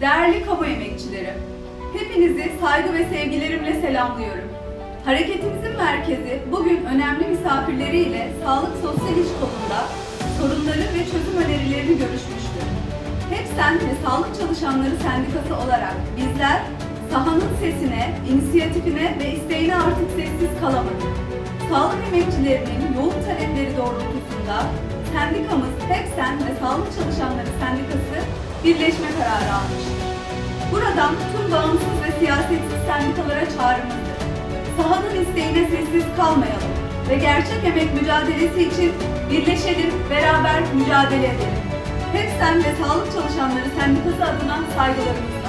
Değerli kamu emekçileri, hepinizi saygı ve sevgilerimle selamlıyorum. Hareketimizin merkezi bugün önemli misafirleriyle sağlık sosyal iş kolunda sorunları ve çözüm önerilerini görüşmüştür. Hep Sen ve Sağlık Çalışanları Sendikası olarak bizler sahanın sesine, inisiyatifine ve isteğine artık sessiz kalamadık. Sağlık emekçilerinin yoğun talepleri doğrultusunda sendikamız Hep Sen ve Sağlık Çalışanları Sendikası birleşme kararı almıştır. Buradan tüm bağımsız ve siyasetsiz sendikalara çağrımızdır. Sahanın isteğine sessiz kalmayalım ve gerçek emek mücadelesi için birleşelim, beraber mücadele edelim. Hep Sen ve Sağlık Çalışanları Sendikası adına saygılarımızı